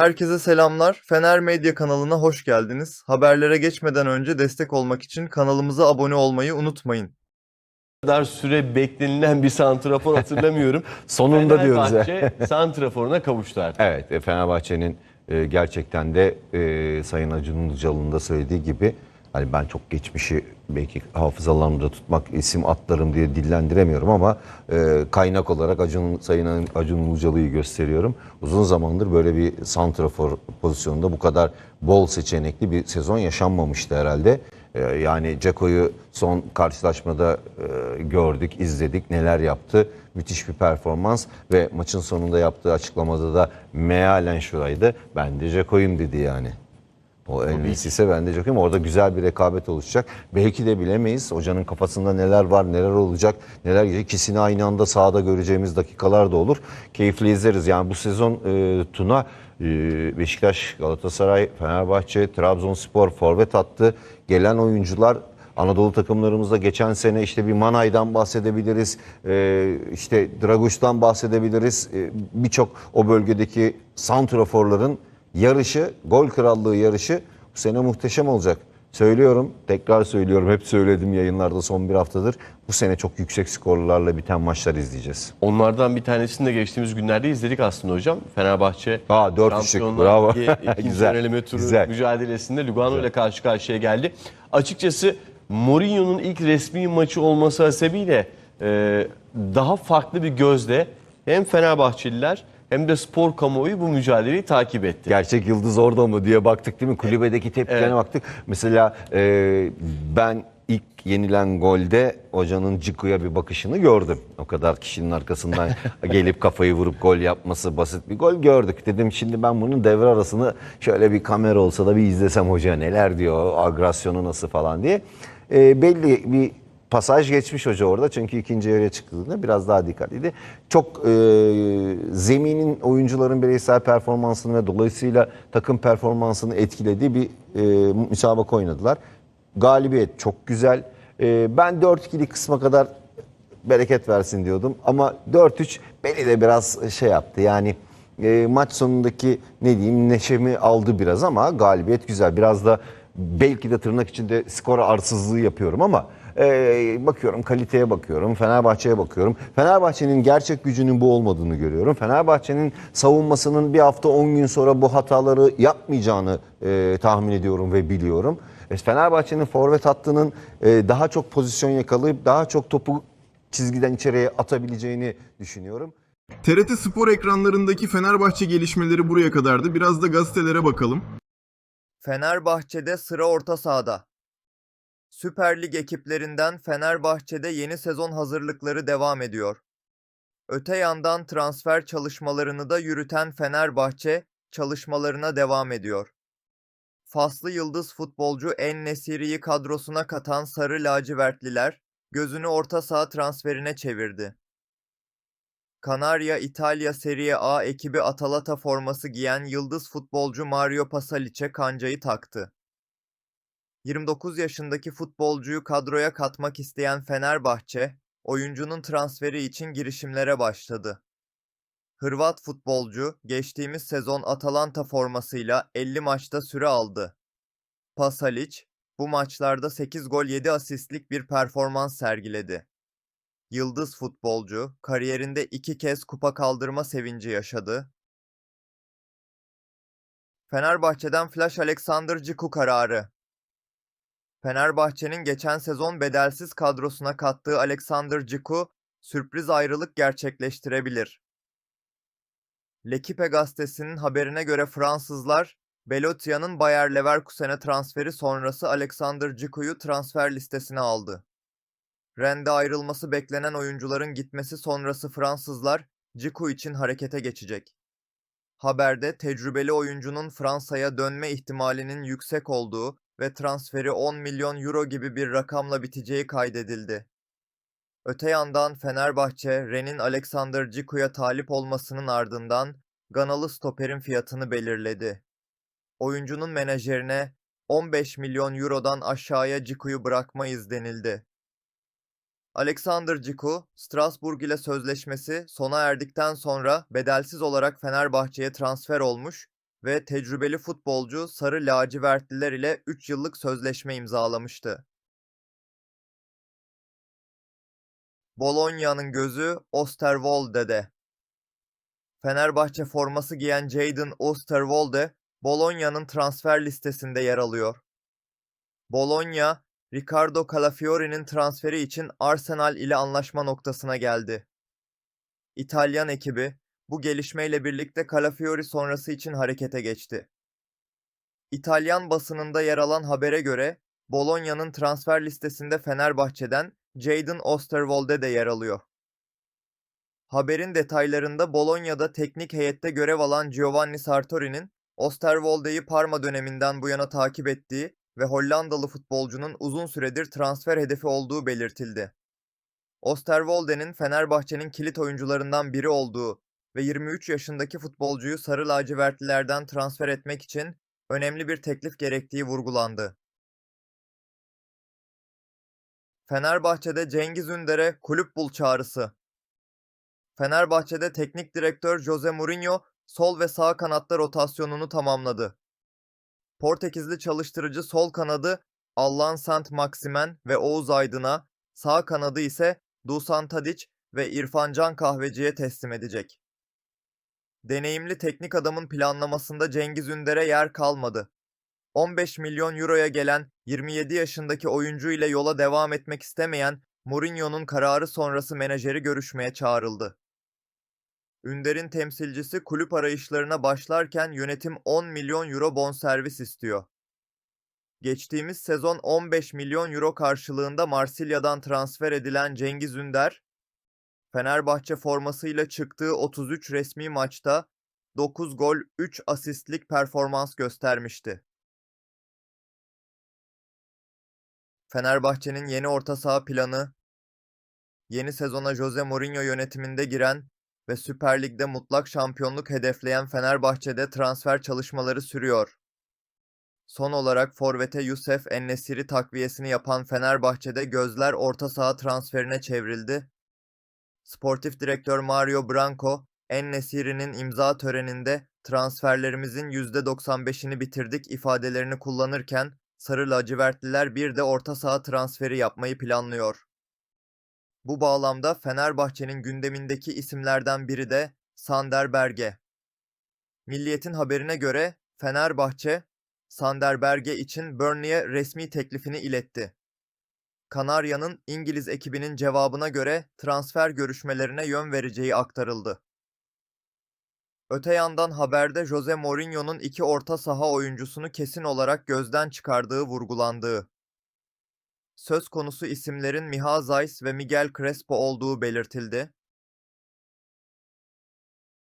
Herkese selamlar. Fener Medya kanalına hoş geldiniz. Haberlere geçmeden önce destek olmak için kanalımıza abone olmayı unutmayın. kadar süre beklenilen bir santrafor hatırlamıyorum. Sonunda diyoruz ya. Fenerbahçe santraforuna kavuştu artık. Evet, e, Fenerbahçe'nin e, gerçekten de e, Sayın Acun Ilıcalı'nın da söylediği gibi hani ben çok geçmişi belki hafızalarımda tutmak isim atlarım diye dillendiremiyorum ama e, kaynak olarak Acun Sayın Acun Ilıcalı'yı gösteriyorum. Uzun zamandır böyle bir santrafor pozisyonunda bu kadar bol seçenekli bir sezon yaşanmamıştı herhalde. E, yani Ceko'yu son karşılaşmada e, gördük, izledik, neler yaptı. Müthiş bir performans ve maçın sonunda yaptığı açıklamada da mealen şuraydı. Ben de Ceko'yum dedi yani. O iyisi ise ben de Ceko'yum. Orada güzel bir rekabet oluşacak. Belki de bilemeyiz. Hocanın kafasında neler var, neler olacak, neler gelecek. İkisini aynı anda sahada göreceğimiz dakikalar da olur. Keyifli izleriz. Yani bu sezon e, Tuna e, Beşiktaş, Galatasaray, Fenerbahçe, Trabzonspor forvet attı. Gelen oyuncular Anadolu takımlarımızda geçen sene işte bir Manay'dan bahsedebiliriz, ee, işte Draguş'tan bahsedebiliriz. Ee, Birçok o bölgedeki santraforların yarışı, gol krallığı yarışı bu sene muhteşem olacak. Söylüyorum, tekrar söylüyorum, hep söyledim yayınlarda son bir haftadır. Bu sene çok yüksek skorlarla biten maçlar izleyeceğiz. Onlardan bir tanesini de geçtiğimiz günlerde izledik aslında hocam. Fenerbahçe Aa, dört üçlük, Şampiyonlar bravo. Ligi ikinci Güzel, eleme turu güzel. mücadelesinde Lugano ile karşı karşıya geldi. Açıkçası Mourinho'nun ilk resmi maçı olması hasebiyle e, daha farklı bir gözle hem Fenerbahçeliler hem de spor kamuoyu bu mücadeleyi takip etti. Gerçek yıldız orada mı diye baktık değil mi? Kulübedeki tepkilerine Evet. baktık. Mesela e, ben ilk yenilen golde hocanın Ciku'ya bir bakışını gördüm. O kadar kişinin arkasından gelip kafayı vurup gol yapması basit bir gol gördük. Dedim şimdi ben bunun devre arasını şöyle bir kamera olsa da bir izlesem hoca neler diyor, agresyonu nasıl falan diye. E, belli bir pasaj geçmiş hoca orada çünkü ikinci yarıya çıktığında biraz daha dikkatliydi. Çok e, zeminin oyuncuların bireysel performansını ve dolayısıyla takım performansını etkilediği bir e, müsabaka oynadılar. Galibiyet çok güzel. E, ben 4-2'lik kısma kadar bereket versin diyordum ama 4-3 beni de biraz şey yaptı yani e, maç sonundaki ne diyeyim neşemi aldı biraz ama galibiyet güzel. Biraz da belki de tırnak içinde skor arsızlığı yapıyorum ama e, bakıyorum kaliteye bakıyorum, Fenerbahçe'ye bakıyorum. Fenerbahçe'nin gerçek gücünün bu olmadığını görüyorum. Fenerbahçe'nin savunmasının bir hafta 10 gün sonra bu hataları yapmayacağını e, tahmin ediyorum ve biliyorum. E, Fenerbahçe'nin forvet hattının e, daha çok pozisyon yakalayıp daha çok topu çizgiden içeriye atabileceğini düşünüyorum. TRT Spor ekranlarındaki Fenerbahçe gelişmeleri buraya kadardı. Biraz da gazetelere bakalım. Fenerbahçe'de sıra orta sahada. Süper Lig ekiplerinden Fenerbahçe'de yeni sezon hazırlıkları devam ediyor. Öte yandan transfer çalışmalarını da yürüten Fenerbahçe çalışmalarına devam ediyor. Faslı yıldız futbolcu En Nesiri'yi kadrosuna katan Sarı Lacivertliler gözünü orta saha transferine çevirdi. Kanarya İtalya Serie A ekibi Atalanta forması giyen yıldız futbolcu Mario Pasalic'e kancayı taktı. 29 yaşındaki futbolcuyu kadroya katmak isteyen Fenerbahçe, oyuncunun transferi için girişimlere başladı. Hırvat futbolcu geçtiğimiz sezon Atalanta formasıyla 50 maçta süre aldı. Pasalic, bu maçlarda 8 gol 7 asistlik bir performans sergiledi. Yıldız futbolcu kariyerinde iki kez kupa kaldırma sevinci yaşadı. Fenerbahçe'den Flash Alexander Ciku kararı. Fenerbahçe'nin geçen sezon bedelsiz kadrosuna kattığı Alexander Ciku sürpriz ayrılık gerçekleştirebilir. L'Equipe gazetesinin haberine göre Fransızlar, Belottia'nın Bayer Leverkusen'e transferi sonrası Alexander Ciku'yu transfer listesine aldı. Rende ayrılması beklenen oyuncuların gitmesi sonrası Fransızlar Ciku için harekete geçecek. Haberde tecrübeli oyuncunun Fransa'ya dönme ihtimalinin yüksek olduğu ve transferi 10 milyon euro gibi bir rakamla biteceği kaydedildi. Öte yandan Fenerbahçe, Ren'in Alexander Ciku'ya talip olmasının ardından Ganalı stoperin fiyatını belirledi. Oyuncunun menajerine 15 milyon eurodan aşağıya Ciku'yu bırakmayız denildi. Alexander Ciku, Strasbourg ile sözleşmesi sona erdikten sonra bedelsiz olarak Fenerbahçe'ye transfer olmuş ve tecrübeli futbolcu Sarı Lacivertliler ile 3 yıllık sözleşme imzalamıştı. Bologna'nın gözü Osterwolde'de. Fenerbahçe forması giyen Jadon Osterwolde, Bologna'nın transfer listesinde yer alıyor. Bologna, Ricardo Calafiori'nin transferi için Arsenal ile anlaşma noktasına geldi. İtalyan ekibi, bu gelişmeyle birlikte Calafiori sonrası için harekete geçti. İtalyan basınında yer alan habere göre, Bologna'nın transfer listesinde Fenerbahçe'den Jadon Osterwolde de yer alıyor. Haberin detaylarında Bologna'da teknik heyette görev alan Giovanni Sartori'nin Osterwolde'yi Parma döneminden bu yana takip ettiği ve Hollandalı futbolcunun uzun süredir transfer hedefi olduğu belirtildi. Osterwolde'nin Fenerbahçe'nin kilit oyuncularından biri olduğu ve 23 yaşındaki futbolcuyu Sarı Lacivertlilerden transfer etmek için önemli bir teklif gerektiği vurgulandı. Fenerbahçe'de Cengiz Ünder'e kulüp bul çağrısı. Fenerbahçe'de teknik direktör Jose Mourinho sol ve sağ kanatta rotasyonunu tamamladı. Portekizli çalıştırıcı sol kanadı Allan Sant Maximen ve Oğuz Aydın'a, sağ kanadı ise Dusan Tadic ve İrfan Can Kahveci'ye teslim edecek. Deneyimli teknik adamın planlamasında Cengiz Ünder'e yer kalmadı. 15 milyon euroya gelen 27 yaşındaki oyuncu ile yola devam etmek istemeyen Mourinho'nun kararı sonrası menajeri görüşmeye çağrıldı. Ünder'in temsilcisi kulüp arayışlarına başlarken yönetim 10 milyon euro bonservis istiyor. Geçtiğimiz sezon 15 milyon euro karşılığında Marsilya'dan transfer edilen Cengiz Ünder, Fenerbahçe formasıyla çıktığı 33 resmi maçta 9 gol 3 asistlik performans göstermişti. Fenerbahçe'nin yeni orta saha planı, yeni sezona Jose Mourinho yönetiminde giren ve Süper Lig'de mutlak şampiyonluk hedefleyen Fenerbahçe'de transfer çalışmaları sürüyor. Son olarak forvete Yusuf Ennesiri takviyesini yapan Fenerbahçe'de gözler orta saha transferine çevrildi. Sportif direktör Mario Branco, Ennesiri'nin imza töreninde transferlerimizin %95'ini bitirdik ifadelerini kullanırken Sarı lacivertliler bir de orta saha transferi yapmayı planlıyor. Bu bağlamda Fenerbahçe'nin gündemindeki isimlerden biri de Sander Berge. Milliyet'in haberine göre Fenerbahçe, Sander Berge için Burnley'e resmi teklifini iletti. Kanarya'nın İngiliz ekibinin cevabına göre transfer görüşmelerine yön vereceği aktarıldı. Öte yandan haberde Jose Mourinho'nun iki orta saha oyuncusunu kesin olarak gözden çıkardığı vurgulandığı. Söz konusu isimlerin Miha Zeiss ve Miguel Crespo olduğu belirtildi.